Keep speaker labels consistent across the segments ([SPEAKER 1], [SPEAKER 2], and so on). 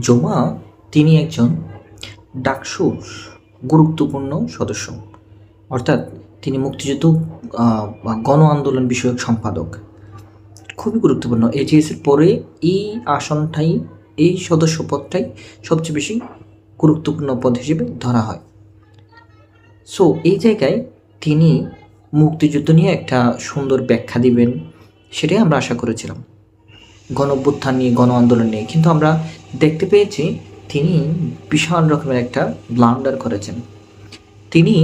[SPEAKER 1] জমা, তিনি একজন ডাকসুর গুরুত্বপূর্ণ সদস্য। অর্থাৎ তিনি মুক্তিযুদ্ধ গণ আন্দোলন বিষয়ক সম্পাদক। খুবই গুরুত্বপূর্ণ। এজিএসের পরে এই আসনটাই, এই সদস্য পদটাই সবচেয়ে বেশি গুরুত্বপূর্ণ পদ হিসেবে ধরা হয়। সো এই জায়গায় তিনি মুক্তিযুদ্ধ নিয়ে একটা সুন্দর ব্যাখ্যা দিবেন, সেটাই আমরা আশা করেছিলাম। গণ অভ্যুত্থান নিয়ে গণ আন্দোলন নিয়ে। কিন্তু আমরা দেখতে পেয়েছি তিনি বিশাল রকমের একটা ব্লান্ডার করেছেন। তিনি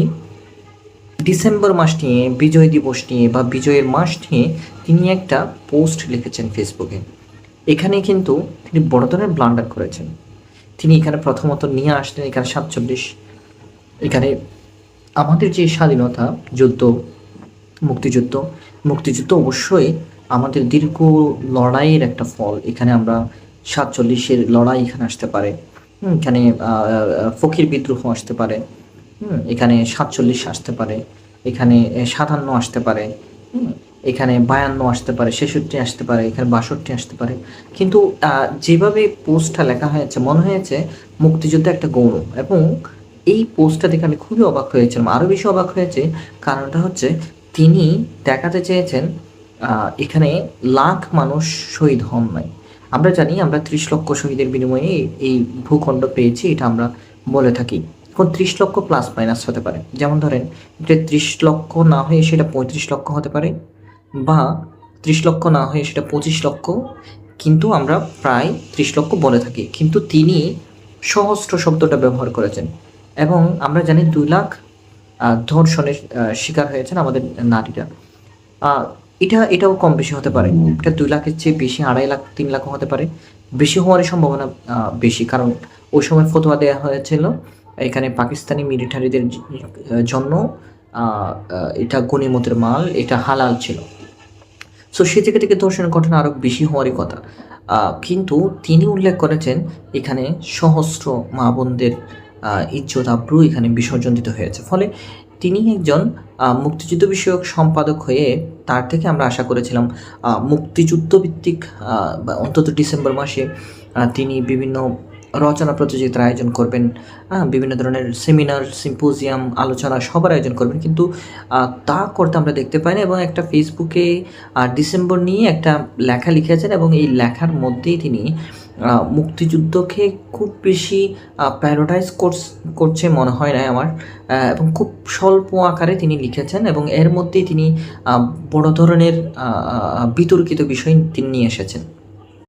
[SPEAKER 1] ডিসেম্বর মাস নিয়ে, বিজয় দিবস নিয়ে বা বিজয়ের মাস নিয়ে তিনি একটা পোস্ট লিখেছেন ফেসবুকে। এখানে কিন্তু তিনি বড় ধরনের ব্লান্ডার করেছেন। তিনি এখানে প্রথমত নিয়ে আসলেন এখানে সাতচল্লিশ, এখানে আমাদের যে স্বাধীনতা যুদ্ধ, মুক্তিযুদ্ধ মুক্তিযুদ্ধ অবশ্যই আমাদের দীর্ঘ লড়াইয়ের একটা ফল। এখানে আমরা সাতচল্লিশের লড়াই এখানে আসতে পারে। এখানে ফকির বিদ্রোহ আসতে পারে। হুম, এখানে সাতচল্লিশ আসতে পারে। এখানে সাতান্ন আসতে পারে। এখানে বায়ান্ন আসতে পারে ছেষট্টি আসতে পারে এখানে বাষট্টি আসতে পারে। কিন্তু যেভাবে পোস্টটা লেখা হয়েছে মনে হয়েছে মুক্তিযুদ্ধ একটা গৌরব। এবং এই পোস্টটা দেখে আমি খুবই অবাক হয়েছিলাম। আরও বেশি অবাক হয়েছে কারণটা হচ্ছে তিনি দেখাতে চেয়েছেন এখানে লাখ মানুষ শহীদ হন নাই। আমরা জানি, আমরা ত্রিশ লক্ষ শহীদের বিনিময়ে এই- ভূখণ্ড পেয়েছি, এটা আমরা বলে থাকি। এখন ত্রিশ লক্ষ প্লাস মাইনাস হতে পারে। যেমন ধরেন এটা ত্রিশ লক্ষ না হয়ে সেটা পঁয়ত্রিশ লক্ষ হতে পারে বা ত্রিশ লক্ষ না হয়ে সেটা পঁচিশ লক্ষ, কিন্তু আমরা প্রায় ত্রিশ লক্ষ বলে থাকি। কিন্তু তিনি সহস্র শব্দটা ব্যবহার করেছেন এবং আমরা জানি দুই লাখ ধর্ষণের শিকার হয়েছেন আমাদের নারীরা। এটা এটাও কম বেশি হতে পারে। এটা দুই লাখের চেয়ে বেশি আড়াই লাখ তিন লাখও হতে পারে। বেশি হওয়ারই সম্ভাবনা বেশি। কারণ ওই সময় ফতোয়া দেওয়া হয়েছিল এখানে পাকিস্তানি মিলিটারিদের জন্য এটা গণিমতের মাল এটা হালাল ছিল। সো সে জায়গা থেকে ধর্ষণের ঘটনা আরও বেশি হওয়ারই কথা। কিন্তু তিনি উল্লেখ করেছেন এখানে সহস্র মা বোনদের ইজ্জত আব্রু এখানে বিসর্জন দিতে হয়েছে। ফলে তিনি একজন মুক্তিযুদ্ধ বিষয়ক সম্পাদক হয়ে তার থেকে আমরা আশা করেছিলাম আহ, মুক্তিযুদ্ধ ভিত্তিক অন্তত ডিসেম্বর মাসে তিনি বিভিন্ন রচনা প্রতিযোগিতার আয়োজন করবেন হ্যাঁ বিভিন্ন ধরনের সেমিনার সিম্পোজিয়াম আলোচনা সবার আয়োজন করবেন। কিন্তু তা করতে আমরা দেখতে পাই না এবং একটা ফেসবুকে ডিসেম্বর নিয়ে একটা লেখা লিখেছেন এবং এই লেখার মধ্যেই তিনি মুক্তিযুদ্ধকে খুব বেশি প্যারোডাইজ করছে মনে হয় না আমার। এবং খুব স্বল্প আকারে তিনি লিখেছেন এবং এর মধ্যেই তিনি বড় ধরনের বিতর্কিত বিষয় তিনি নিয়ে এসেছেন।